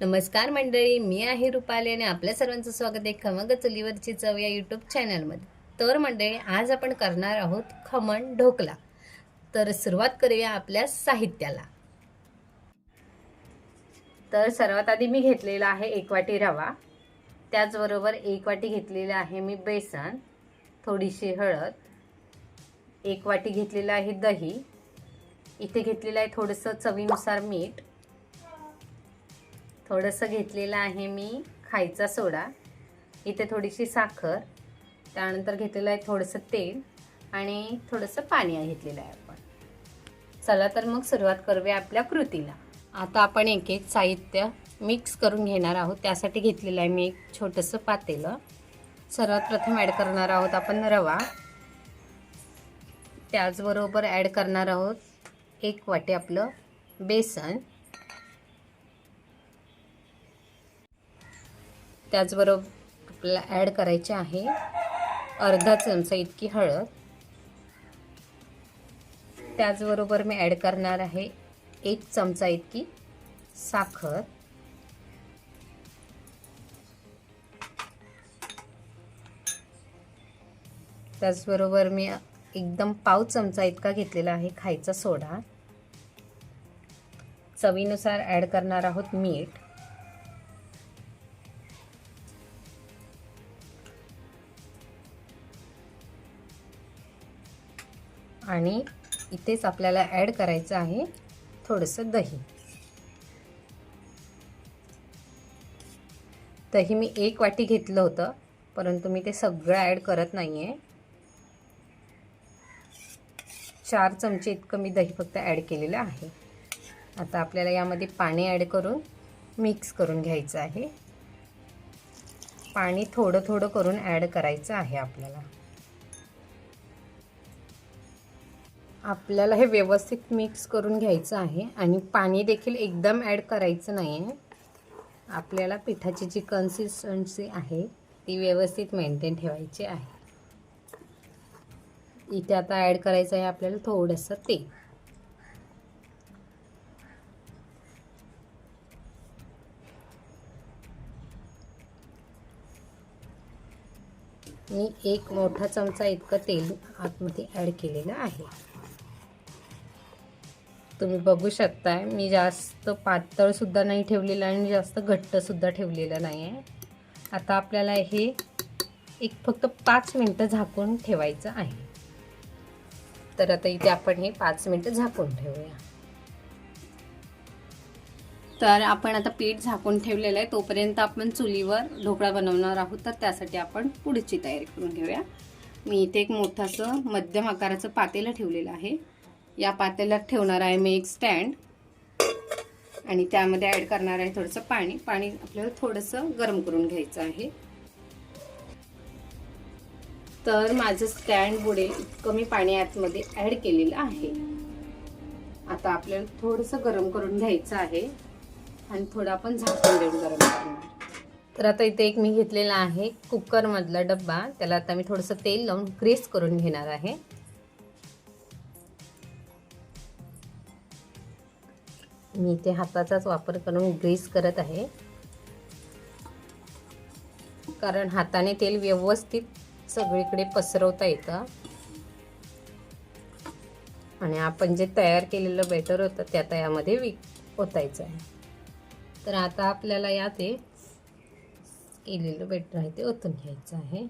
नमस्कार मंडळी मी आहे रुपाली आणि आपल्या सर्वांचं स्वागत आहे खमंग चुलीवरची चव या यूट्यूब चॅनलमध्ये तर मंडळी आज आपण करणार आहोत खमण ढोकला. तर सुरुवात करूया आपल्या साहित्याला. तर सर्वात आधी मी घेतलेला आहे एक वाटी रवा. त्याचबरोबर एक वाटी घेतलेला आहे मी बेसन थोडीशी हळद एक वाटी घेतलेलं आहे दही. इथे घेतलेलं आहे थोडंसं चवीनुसार मीठ. थोडंसं घेतलेलं आहे मी खायचा सोडा. इथे थोडीशी साखर. त्यानंतर घेतलेलं आहे थोडंसं तेल आणि थोडंसं पाणी घेतलेलं आहे आपण. चला तर मग सुरुवात करूया आपल्या कृतीला. आता आपण एक एक साहित्य मिक्स करून घेणार आहोत. त्यासाठी घेतलेलं आहे मी एक छोटंसं पातेलं. सर्वात प्रथम ॲड करणार आहोत आपण रवा. त्याचबरोबर ॲड करणार आहोत एक वाटे आपलं बेसन. त्याचबरोबर आपल्याला ॲड करायचे आहे अर्धा चमचा इतकी हळद. त्याचबरोबर मी ॲड करणार आहे एक चमचा इतकी साखर. त्याचबरोबर मी एकदम पाव चमचा इतका घेतलेला आहे खायचा सोडा. चवीनुसार ॲड करणार आहोत मीठ. आणि इथेच आपल्याला ॲड करायचं आहे थोडंसं दही. दही मी एक वाटी घेतलं होतं परंतु मी ते सगळं ॲड करत नाही आहे चार चमचे इतकं मी दही फक्त ॲड केलेलं आहे. आता आपल्याला यामध्ये पाणी ॲड करून मिक्स करून घ्यायचं आहे. पाणी थोडं थोडं करून ॲड करायचं आहे आपल्याला. आपल्याला हे व्यवस्थित मिक्स करून घ्यायचं आहे आणि पाणी देखील एकदम ॲड करायचं नाही आहे आपल्याला पिठाची जी कन्सिस्टन्सी आहे ती व्यवस्थित मेंटेन ठेवायची आहे. इथे आता ॲड करायचं आहे आपल्याला थोडंसं तेल मी एक मोठा चमचा इतकं तेल आतमध्ये ॲड केलेलं आहे. तुम्ही बघू शकताय मी जास्त पातळसुद्धा नाही ठेवलेलं आणि जास्त घट्टसुद्धा ठेवलेलं नाही आहे आता आपल्याला हे एक फक्त पाच मिनटं झाकून ठेवायचं आहे. तर आता इथे आपण हे पाच मिनटं झाकून ठेवूया. तर आपण आता पीठ झाकून ठेवलेलं आहे. तोपर्यंत आपण चुलीवर ढोकळा बनवणार आहोत. तर त्यासाठी आपण पुढची तयारी करून घेऊया. मी इथे एक मोठासं मध्यम आकाराचं पातेलं ठेवलेलं आहे. या पातेल्यात ठेवणार आहे मी एक स्टँड. आणि त्यामध्ये ॲड करणार आहे थोडंसं पाणी. पाणी आपल्याला थोडंसं गरम करून घ्यायचं आहे. तर माझं स्टँड बुडेल इतकं मी पाणी आतमध्ये ॲड केलेलं आहे. आता आपल्याला थोडंसं गरम करून घ्यायचं आहे आणि थोडं आपण झाकून देऊन गरम करणार. तर आता इथे एक मी घेतलेला आहे कुकरमधला डब्बा. त्याला आता मी थोडंसं तेल लावून ग्रेस करून घेणार आहे. मी इथे हाताचाच वापर करून ग्रेस करत आहे. कारण हाताने तेल व्यवस्थित सगळीकडे पसरवता येतं. आणि आपण जे तयार केलेलं बेटर होतं त्या तयामध्ये विक ओतायचं आहे. तर आता आपल्याला या ते केलेलं बेटर आहे ते ओतून घ्यायचं आहे.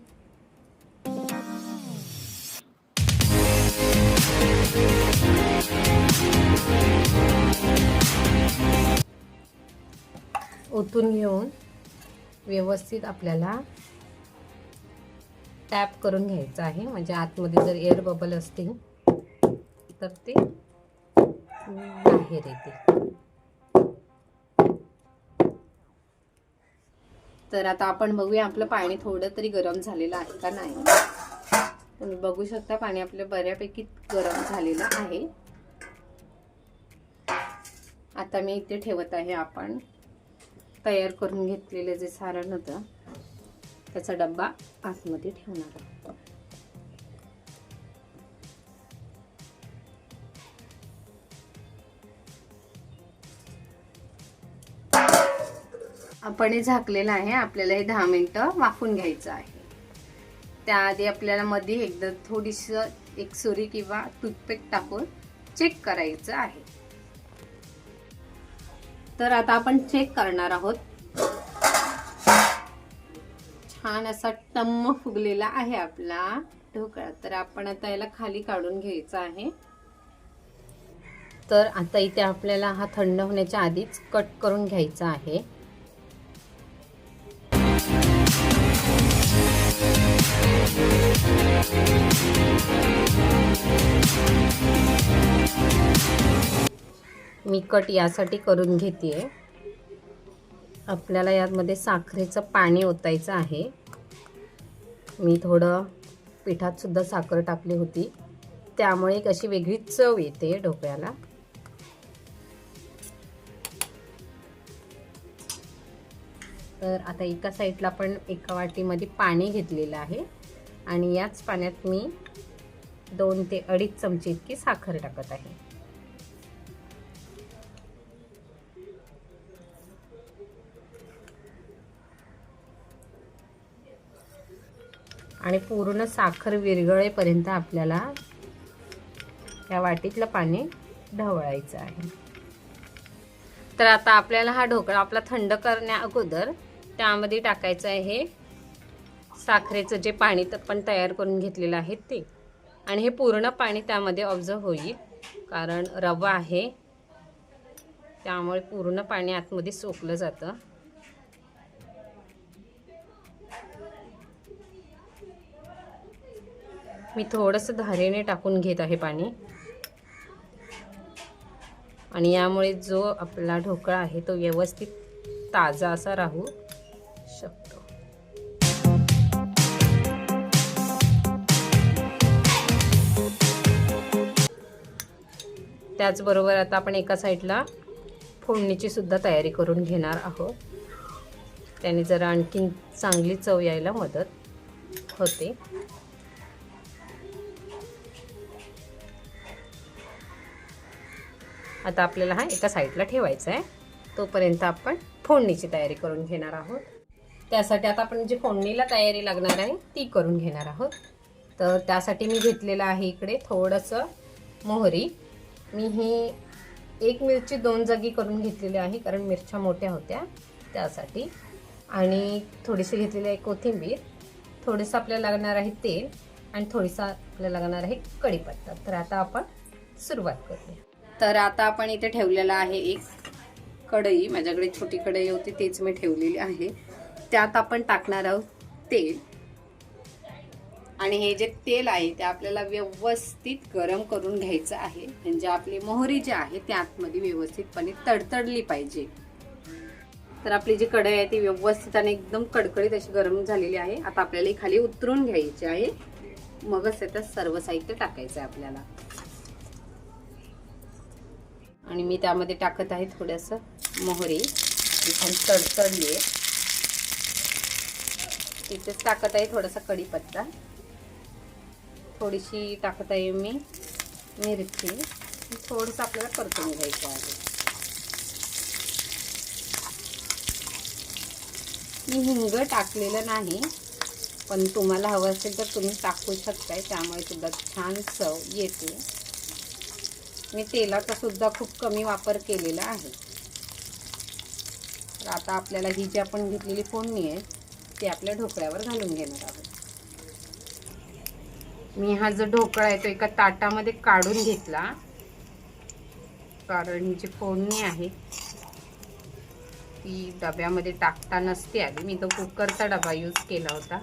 ओतून घेऊन व्यवस्थित आपल्याला टॅप करून घ्यायचं आहे. म्हणजे आतमध्ये जर एअर बबल असतील तर ते बाहेर येते तर आता आपण बघूया आपलं पाणी थोडं तरी गरम झालेलं आहे का नाही. तुम्ही बघू शकता पाणी आपलं बऱ्यापैकी गरम झालेलं आहे. आता मी इथे ठेवत आहे आपण. तयार करून घेतलेलं जे सारण होतं. त्याचा डब्बा आतमध्ये ठेवणार आहोत. आपण हे झाकलेलं आहे. आपल्याला हे दहा मिनटं वाफून घ्यायचं आहे. त्याआधी आपल्याला मध्ये एकदा थोडीस एक सुरी किंवा टूथपेस्ट टाकून चेक करायचं आहे. तर आता आपण चेक करणार आहोत छान असा टम्म फुगलेला आहे आपला. ढोकळा. तर आपण आता याला खाली काढून घ्यायचा आहे. तर आता इथे आपल्याला हा थंड होण्याच्या आधीच कट करून घ्यायचा आहे. मी कट यासाठी करून घेते आपल्याला यामध्ये साखरेचं पाणी ओतायचं आहे. मी थोडं पिठातसुद्धा साखर टाकली होती. त्यामुळे एक अशी वेगळी चव येते ढोकळ्याला तर आता एका साईडला पण एका वाटीमध्ये पाणी घेतलेलं आहे. आणि याच पाण्यात मी दोन ते अडीच चमचे इतकी साखर टाकत आहे. आणि पूर्ण साखर विरघळेपर्यंत आपल्याला या वाटीतलं पाणी ढवळायचं आहे. तर आता आपल्याला हा ढोकळा आपला थंड करण्या अगोदर त्यामध्ये टाकायचं आहे साखरेचं जे पाणी पण तयार करून घेतलेलं आहे ते. आणि हे पूर्ण पाणी त्यामध्ये ऑब्झर्व होईल कारण रवा आहे. त्यामुळे पूर्ण पाणी आतमध्ये सोकलं जातं. मी थोडंसं धारेने टाकून घेत आहे पाणी. आणि यामुळे जो आपला ढोकळा आहे तो व्यवस्थित ताजा असा राहू शकतो. त्याचबरोबर आता आपण एका साईडला फोडणीची सुद्धा तयारी करून घेणार आहोत. त्याने जरा आणखीन चांगली चव यायला मदत होते. आता आपल्याला हा एका साईडला ठेवायचा आहे तोपर्यंत आपण फोडणीची तयारी करून घेणार आहोत. त्यासाठी आता आपण जी फोडणीला तयारी लागणार आहे ती करून घेणार आहोत. तर त्यासाठी मी घेतलेलं आहे इकडे थोडंसं मोहरी. मी ही एक मिरची दोन जागी करून घेतलेली आहे कारण मिरच्या मोठ्या होत्या त्यासाठी. आणि थोडीशी घेतलेली आहे कोथिंबीर. थोडंसं आपल्याला लागणार आहे तेल आणि थोडीसा आपल्याला लागणार आहे कढीपत्ता. तर आता आपण सुरुवात करूया. तर आता आपण इथे ठेवलेला आहे एक कढई. माझ्याकडे छोटी कढई होती तेच मी ठेवलेली आहे. त्यात आपण टाकणार आहोत तेल. आणि हे जे तेल आहे ते आपल्याला व्यवस्थित गरम करून घ्यायचं आहे. म्हणजे आपली मोहरी जी आहे ती आतमध्ये व्यवस्थितपणे तडतडली पाहिजे. तर आपली जी कढई आहे ती व्यवस्थित आणि एकदम कडकडीत अशी गरम झालेली आहे. आता आपल्याला खाली उतरून घ्यायची आहे. मगच त्याच्यात सर्व साहित्य टाकायचं आहे आपल्याला. आणि मी त्यामध्ये टाकत आहे थोडंसं मोहरी. जी छान तडतडली आहे. तिथेच टाकत आहे थोडासा कढीपत्ता. थोडीशी टाकत आहे मी मिरची. थोडंसं आपल्याला परतून घ्यायचं आहे. मी हिंग टाकलेलं नाही पण तुम्हाला हवं असेल तर तुम्ही टाकू शकताय. त्यामुळे सुद्धा छान चव येते. मी तेलाचा सुद्धा खूप कमी वापर केलेला आहे. तर आता आपल्याला ही जी आपण घेतलेली फोडणी आहे ती आपल्या ढोकळ्यावर घालून घेणार आहोत. मी हा जो ढोकळा आहे तो एका ताटामध्ये काढून घेतला. कारण जी फोडणी आहे ती डब्यामध्ये टाकता नसते आली मी तो कुकरचा डबा यूज केला होता.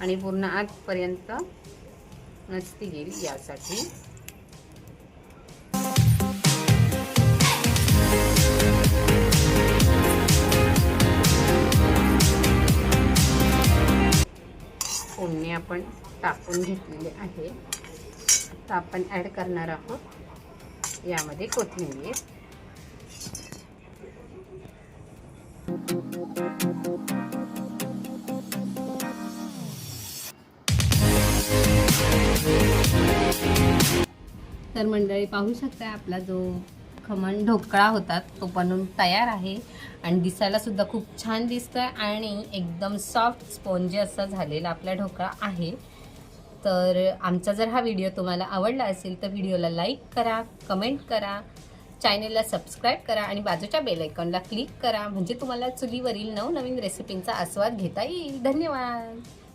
आणि पूर्ण आजपर्यंत नसती गेली यासाठी. फोडणी आपण टाकून घेतलेले आहे. आता आपण ॲड करणार आहोत यामध्ये कोथिंबीर. तर मंडळी पाहू शकता आपला जो खमण ढोकळा होता तो बनवून तयार आहे. आणि दिसायला सुद्धा खूप छान दिसतोय आणि एकदम सॉफ्ट स्पॉन्जी असा झालेला आपला ढोकळा आहे. तर आमचा जर हा व्हिडिओ तुम्हाला आवडला असेल तर व्हिडिओला लाईक करा कमेंट करा चॅनेलला सबस्क्राईब करा आणि बाजूच्या बेलायकॉनला क्लिक करा. म्हणजे तुम्हाला चुलीवरील नवनवीन रेसिपींचा आस्वाद घेता येईल. धन्यवाद!